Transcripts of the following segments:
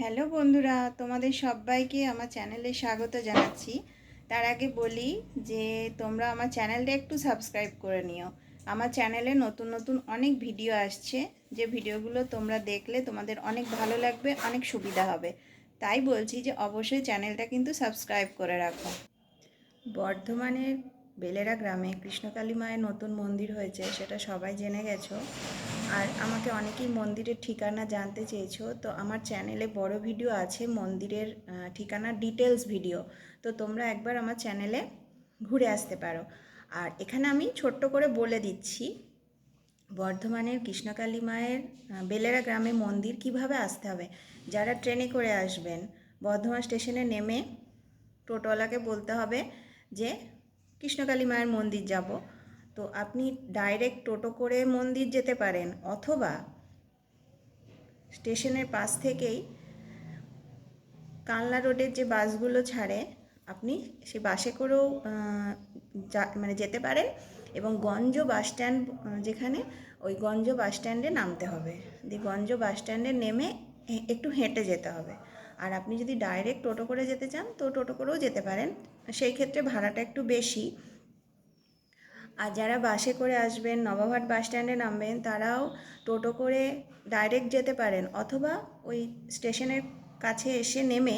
Hello বন্ধুরা, তোমাদের সবাইকে আমার চ্যানেলে স্বাগত জানাচ্ছি। তার আগে বলি যে, তোমরা আমার চ্যানেলটা একটু সাবস্ক্রাইব করে নিও। আমার চ্যানেলে নতুন নতুন অনেক ভিডিও আসছে। যে ভিডিওগুলো তোমরা দেখলে তোমাদের অনেক ভালো লাগবে, অনেক সুবিধা হবে। তাই বলছি যে, অবশ্যই চ্যানেলটা কিন্তু সাবস্ক্রাইব করে রাখো। বর্ধমানের বেলেরা গ্রামে কৃষ্ণকালী মায়ের নতুন মন্দির হয়েছে, সেটা সবাই জেনে গেছো। আর আমাকে অনেকেই মন্দিরের ঠিকানা জানতে চেয়েছো, তো আমার চ্যানেলে বড় ভিডিও আছে মন্দিরের ঠিকানা ডিটেলস ভিডিও তো তোমরা একবার আমার চ্যানেলে ঘুরে আসতে পারো। আর এখানে আমি ছোট্ট করে বলে দিচ্ছি, বর্ধমানের কৃষ্ণকালী মায়ের বেলেরা গ্রামে মন্দির কীভাবে আসতে হবে? যারা ট্রেনে করে আসবেন, বর্ধমান স্টেশনে নেমে টোটোওয়ালাকে বলতে হবে যে, কৃষ্ণকালী মায়ের মন্দির যাব। তো আপনি ডাইরেক্ট টোটো করে মন্দির যেতে পারেন অথবা স্টেশনের পাশ থেকেই কানলা রোডের যে বাসগুলো ছাড়ে, আপনি সে বাসে করেও মানে যেতে পারেন এবং গঞ্জ বাস স্ট্যান্ড যেখানে ওই গঞ্জ বাস স্ট্যান্ডে নামতে হবে। দিয়ে গঞ্জ বাস স্ট্যান্ডে নেমে একটু হেঁটে যেতে হবে। আর আপনি যদি ডাইরেক্ট টোটো করে যেতে চান, তো টোটো করেও যেতে পারেন। সেই ক্ষেত্রে ভাড়াটা একটু বেশি। আর যারা বাসে করে আসবেন, নবাবহাট বাস স্ট্যান্ডে নামবেন, তারাও টোটো করে ডাইরেক্ট যেতে পারেন অথবা ওই স্টেশনের কাছে এসে নেমে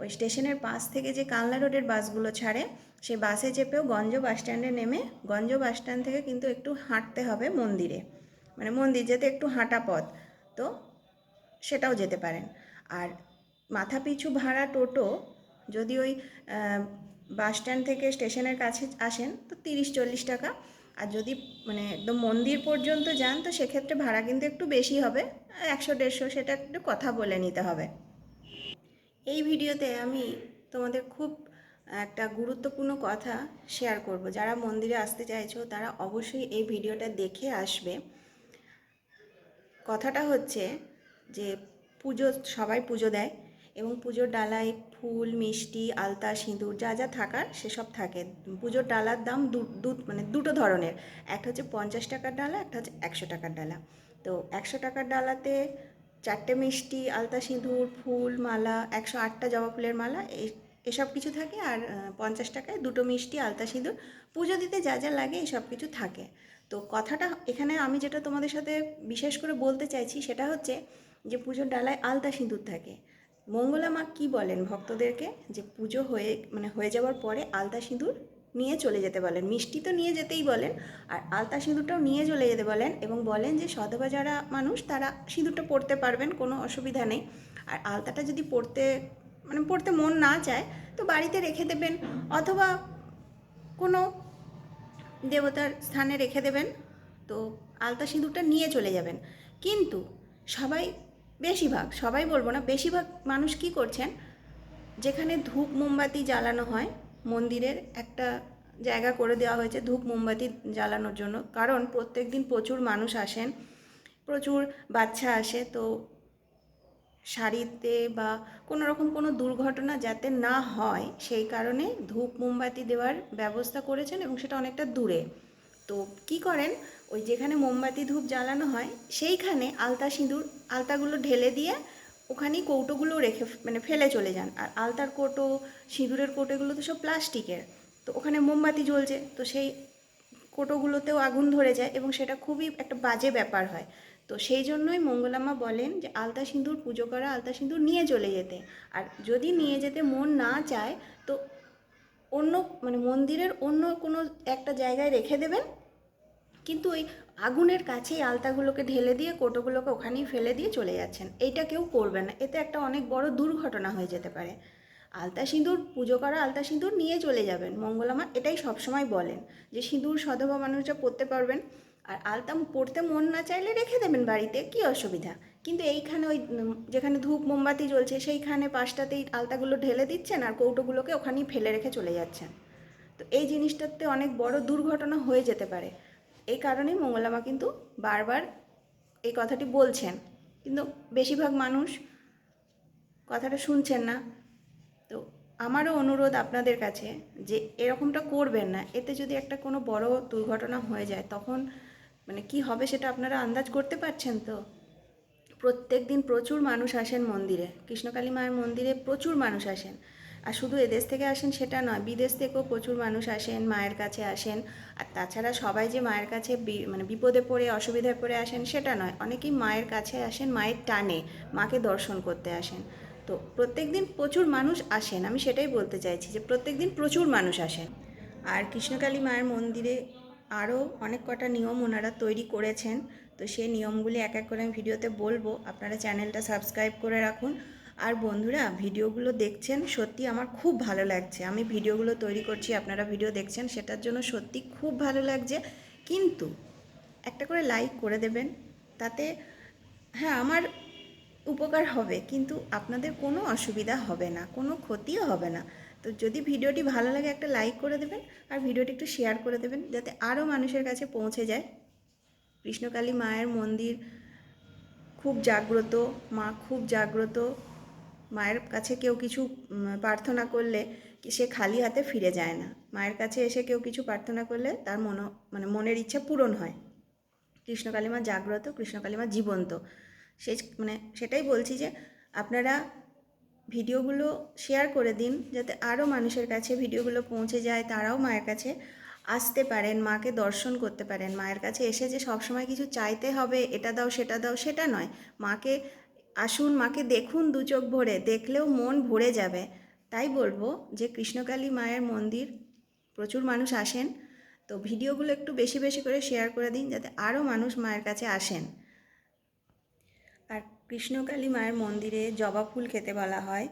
ওই স্টেশনের পাশ থেকে যে কানলা রোডের বাসগুলো ছাড়ে সেই বাসে চেপেও গঞ্জ বাস স্ট্যান্ডে নেমে গঞ্জ বাস স্ট্যান্ড থেকে কিন্তু একটু হাঁটতে হবে মন্দিরে। মানে মন্দির যেতে একটু হাঁটা পথ। তো সেটাও যেতে পারেন। আর মাথা পিছু ভাড়া টোটো যদি ওই বাস স্ট্যান্ড থেকে স্টেশনের কাছে আসেন, তো তিরিশ চল্লিশ টাকা। আর যদি মানে একদম মন্দির পর্যন্ত যান, তো সেক্ষেত্রে ভাড়া কিন্তু একটু বেশি হবে। একশো, দেড়শো সেটা একটু কথা বলে নিতে হবে। এই ভিডিওতে আমি তোমাদের খুব একটা গুরুত্বপূর্ণ কথা শেয়ার করব। যারা মন্দিরে আসতে চাইছো, তারা অবশ্যই এই ভিডিওটা দেখে আসবে। কথাটা হচ্ছে যে পুজো, সবাই পুজো দেয়। এবং পুজোর ডালায় ফুল, মিষ্টি, আলতা, সিঁদুর যা যা থাকার সেসব থাকে। পুজোর ডালার দাম দু মানে দুটো ধরনের। একটা হচ্ছে পঞ্চাশ টাকার ডালা, একটা হচ্ছে একশো টাকার ডালা। তো একশো টাকার ডালাতে চারটে মিষ্টি, আলতা, সিঁদুর, ফুল, মালা, একশো আটটা জবা ফুলের মালা এসব কিছু থাকে। আর পঞ্চাশ টাকায় দুটো মিষ্টি, আলতা, সিঁদুর, পুজো দিতে যা যা লাগে এসব কিছু থাকে। তো কথাটা এখানে আমি যেটা তোমাদের সাথে বিশেষ করে বলতে চাইছি সেটা হচ্ছে যে পুজোর ডালায় আলতা, সিঁদুর থাকে। মঙ্গলা মা কী বলেন ভক্তদেরকে? যে পুজো হয়ে মানে হয়ে যাওয়ার পরে আলতা সিঁদুর নিয়ে চলে যেতে বলেন। মিষ্টি তো নিয়ে যেতেই বলেন, আর আলতা সিঁদুরটাও নিয়ে চলে যেতে বলেন এবং বলেন যে সধবা যারা মানুষ তারা সিঁদুরটা পরতে পারবেন, কোনো অসুবিধা নেই। আর আলতাটা যদি পড়তে মানে পড়তে মন না চায়, তো বাড়িতে রেখে দেবেন অথবা কোনো দেবতার স্থানে রেখে দেবেন, তো আলতা সিঁদুরটা নিয়ে চলে যাবেন। কিন্তু সবাই বেশিরভাগ, সবাই বলব না, বেশিরভাগ মানুষ কি করছেন? যেখানে ধূপ মোমবাতি জ্বালানো হয়, মন্দিরের একটা জায়গা করে দেওয়া হয়েছে ধূপ মোমবাতি জ্বালানোর জন্য। কারণ প্রত্যেক দিন প্রচুর মানুষ আসেন, প্রচুর বাচ্চা আসে, তো শাড়িতে বা কোনো রকম কোনো দুর্ঘটনা যাতে না হয়, সেই কারণে ধূপ মোমবাতি দেওয়ার ব্যবস্থা করেছেন এবং সেটা অনেকটা দূরে। তো কি করেন? ওই যেখানে মোমবাতি ধূপ জ্বালানো হয়, সেইখানে আলতা সিঁদুর, আলতাগুলো ঢেলে দিয়ে ওখানেই কৌটোগুলো রেখে মানে ফেলে চলে যান। আর আলতার কৌটো, সিঁদুরের কৌটো এগুলো তো সব প্লাস্টিকের। তো ওখানে মোমবাতি জ্বলছে, তো সেই কোটোগুলোতেও আগুন ধরে যায় এবং সেটা খুবই একটা বাজে ব্যাপার হয়। তো সেই জন্যই মঙ্গলামা বলেন যে, আলতা সিঁদুর, পুজো করা আলতা সিঁদুর নিয়ে চলে যেতে। আর যদি নিয়ে যেতে মন না চায়, তো অন্য মানে মন্দিরের অন্য কোনো একটা জায়গায় রেখে দেবেন কিন্তু ওই আগুনের কাছেই আলতাগুলোকে ঢেলে দিয়ে কোটোগুলোকে ওখানেই ফেলে দিয়ে চলে যাচ্ছেন। এইটা কেউ করবে না। এতে একটা অনেক বড় দুর্ঘটনা হয়ে যেতে পারে। আলতা সিঁদুর, পুজো করা আলতা সিঁদুর নিয়ে চলে যাবেন। মঙ্গলামা এটাই সবসময় বলেন যে সিঁদুর সধবা মানুষরা পরতে পারবেন আর আলতা পড়তে মন না চাইলে রেখে দেবেন বাড়িতে, কি অসুবিধা? কিন্তু এইখানে ওই যেখানে ধূপ, মোমবাতি জ্বলছে সেইখানে পাশটাতেই আলতাগুলো ঢেলে দিচ্ছেন আর কৌটোগুলোকে ওখানেই ফেলে রেখে চলে যাচ্ছেন। তো এই জিনিসটাতে অনেক বড় দুর্ঘটনা হয়ে যেতে পারে। এই কারণেই মঙ্গলামা কিন্তু বারবার এই কথাটি বলছেন। কিন্তু বেশিরভাগ মানুষ কথাটা শুনছেন না। তো আমারও অনুরোধ আপনাদের কাছে যে এরকমটা করবেন না। এতে যদি একটা কোনো বড় দুর্ঘটনা হয়ে যায়, তখন মানে কি হবে সেটা আপনারা আন্দাজ করতে পারছেন তো? প্রত্যেক দিন প্রচুর মানুষ আসেন মন্দিরে। কৃষ্ণকালী মায়ের মন্দিরে প্রচুর মানুষ আসেন। আর শুধু এদেশ থেকে আসেন সেটা নয়, বিদেশ থেকেও প্রচুর মানুষ আসেন, মায়ের কাছে আসেন। আর তাছাড়া সবাই যে মায়ের কাছে মানে বিপদে পড়ে, অসুবিধায় পড়ে আসেন সেটা নয়, অনেকেই মায়ের কাছে আসেন, মায়ের টানে মাকে দর্শন করতে আসেন। তো প্রত্যেক দিন প্রচুর মানুষ আসেন, আমি সেটাই বলতে চাইছি যে প্রত্যেক দিন প্রচুর মানুষ আসেন। আর কৃষ্ণকালী মায়ের মন্দিরে আরও অনেক কটা নিয়ম ওনারা তৈরি করেছেন, তো সেই নিয়মগুলি এক এক করে আমি ভিডিওতে বলব। আপনারা চ্যানেলটা সাবস্ক্রাইব করে রাখুন। আর বন্ধুরা, ভিডিওগুলো দেখছেন, সত্যি আমার খুব ভালো লাগছে। আমি ভিডিওগুলো তৈরি করছি, আপনারা ভিডিও দেখছেন, সেটার জন্য সত্যি খুব ভালো লাগছে। কিন্তু একটা করে লাইক করে দেবেন, তাতে হ্যাঁ আমার উপকার হবে, কিন্তু আপনাদের কোনো অসুবিধা হবে না, কোনো ক্ষতিও হবে না। তো যদি ভিডিওটি ভালো লাগে, একটা লাইক করে দেবেন, আর ভিডিওটি একটু শেয়ার করে দেবেন, যাতে আরও মানুষের কাছে পৌঁছে যায়। কৃষ্ণকালী মায়ের মন্দির খুব জাগ্রত, মা খুব জাগ্রত মায়ের কাছে কেউ কিছু প্রার্থনা করলে সে খালি হাতে ফিরে যায় না। মায়ের কাছে এসে কেউ কিছু প্রার্থনা করলে তার মন মানে মনের ইচ্ছা পূরণ হয়। কৃষ্ণকালী মা জাগ্রত কৃষ্ণকালী মা জীবন্ত। সে মানে সেটাই বলছি যে, আপনারা ভিডিওগুলো শেয়ার করে দিন, যাতে আরও মানুষের কাছে ভিডিওগুলো পৌঁছে যায়, তারাও মায়ের কাছে আসতে পারেন, মাকে দর্শন করতে পারেন। মায়ের কাছে এসে যে সবসময় কিছু চাইতে হবে, এটা দাও, সেটা দাও, সেটা নয়। মাকে আসুন মাকে দেখুন দু চোখ ভরে, দেখলেও মন ভরে যাবে। তাই বলব যে কৃষ্ণকালী মায়ের মন্দির, প্রচুর মানুষ আসেন। তো ভিডিওগুলো একটু বেশি বেশি করে শেয়ার করে দিন যাতে আরও মানুষ মায়ের কাছে আসেন। আর কৃষ্ণকালী মায়ের মন্দিরে জবা ফুল খেতে বলা হয়।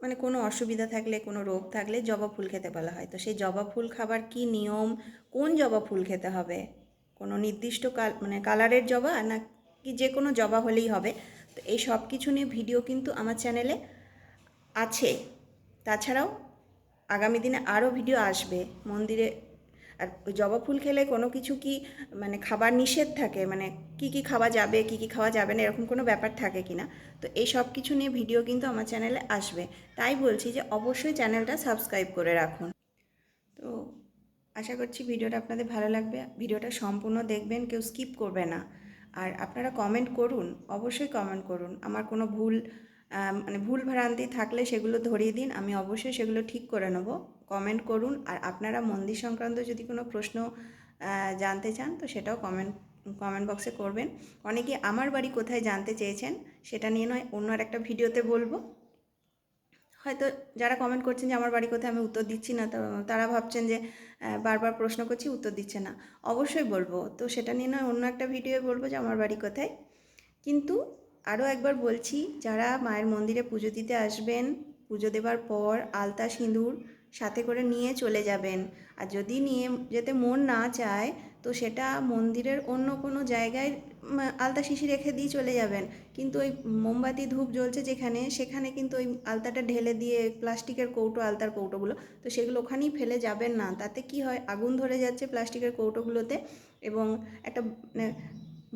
মানে কোনো অসুবিধা থাকলে, কোনো রোগ থাকলে জবা ফুল খেতে বলা হয়। তো সেই জবা ফুল খাবার কি নিয়ম, কোন জবা ফুল খেতে হবে? কোনো নির্দিষ্ট কাল মানে কালারের জবা না কি যে কোনো জবা হলেই হবে। তো এই সব কিছু নিয়ে ভিডিও কিন্তু আমার চ্যানেলে আছে। তাছাড়াও আগামী দিনে আরও ভিডিও আসবে। মন্দিরে আর জবা ফুল খেলে কোনো কিছু কি মানে খাবার নিষেধ থাকে? মানে কি কি খাওয়া যাবে, কি কি খাওয়া যাবে না, এরকম কোনো ব্যাপার থাকে কি না? তো এই সব কিছু নিয়ে ভিডিও কিন্তু আমার চ্যানেলে আসবে। তাই বলছি যে অবশ্যই চ্যানেলটা সাবস্ক্রাইব করে রাখুন। তো আশা করছি ভিডিওটা আপনাদের ভালো লাগবে। ভিডিওটা সম্পূর্ণ দেখবেন, কেউ স্কিপ করবে না। আর আপনারা কমেন্ট করুন, অবশ্যই কমেন্ট করুন। আমার কোনো ভুল মানে ভুল ভ্রান্তি থাকলে সেগুলো ধরিয়ে দিন, আমি অবশ্যই সেগুলো ঠিক করে নেব। কমেন্ট করুন, আর আপনারা মন্দির সংক্রান্ত যদি কোনো প্রশ্ন জানতে চান, তো সেটাও কমেন্ট কমেন্ট বক্সে করবেন। অনেকে আমার বাড়ি কোথায় জানতে চেয়েছেন, সেটা নিয়ে নয়, অন্য আর একটা ভিডিওতে বলব। হয়তো যারা কমেন্ট করছেন যে, আমার বাড়ি কোথায়? আমি উত্তর দিচ্ছি না। তারা ভাবছেন যে বারবার প্রশ্ন করছি, উত্তর দিচ্ছে না। অবশ্যই বলব। তো সেটা নিয়ে নয়, অন্য একটা ভিডিওয়ে বলব যে, আমার বাড়ি কোথায়? কিন্তু আরও একবার বলছি, যারা মায়ের মন্দিরে পুজো দিতে আসবেন, পুজো দেবার পর আলতা সিঁদুর সাথে করে নিয়ে চলে যাবেন। আর যদি নিয়ে যেতে মন না চায় তো সেটা মন্দিরের অন্য কোনো জায়গায় আলতা শিশি রেখে দিয়ে চলে যাবেন। কিন্তু ওই মোমবাতি ধূপ জ্বলছে যেখানে, সেখানে কিন্তু ওই আলতাটা ঢেলে দিয়ে প্লাস্টিকের কৌটো, আলতার কৌটোগুলো, তো সেগুলো ওখানেই ফেলে যাবেন না। তাতে কি হয়, আগুন ধরে যাচ্ছে প্লাস্টিকের কৌটোগুলোতে এবং একটা মানে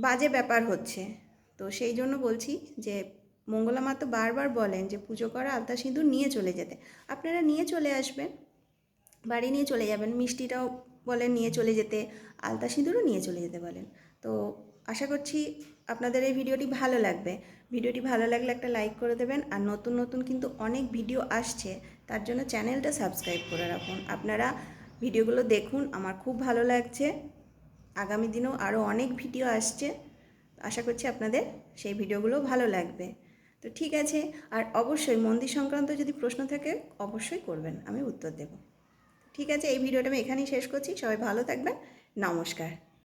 বাজে ব্যাপার হচ্ছে। তো সেই জন্য বলছি যে, মঙ্গলা মা তো বারবার বলেন যে, পুজো করা আলতা সিঁদুর নিয়ে চলে যেতে। আপনারা নিয়ে চলে আসবেন, বাড়ি নিয়ে চলে যাবেন, মিষ্টিটাও বলেন, নিয়ে চলে যেতে, আলতা সিঁদুরও নিয়ে চলে যেতে বলেন। তো আশা করছি আপনাদের এই ভিডিওটি ভালো লাগবে। ভিডিওটি ভালো লাগলে একটা লাইক করে দেবেন, আর নতুন নতুন কিন্তু অনেক ভিডিও আসছে, তার জন্য চ্যানেলটা সাবস্ক্রাইব করে রাখুন। আপনারা ভিডিওগুলো দেখুন, আমার খুব ভালো লাগছে। আগামী দিনেও আরও অনেক ভিডিও আসছে, আশা করছি আপনাদের সেই ভিডিওগুলো ভালো লাগবে। তো ঠিক আছে, আর অবশ্যই মন্দির সংক্রান্ত যদি প্রশ্ন থাকে, অবশ্যই করবেন, আমি উত্তর দেব। ঠিক আছে এই ভিডিওটা আমি এখানেই শেষ করছি। সবাই ভালো থাকবেন। নমস্কার।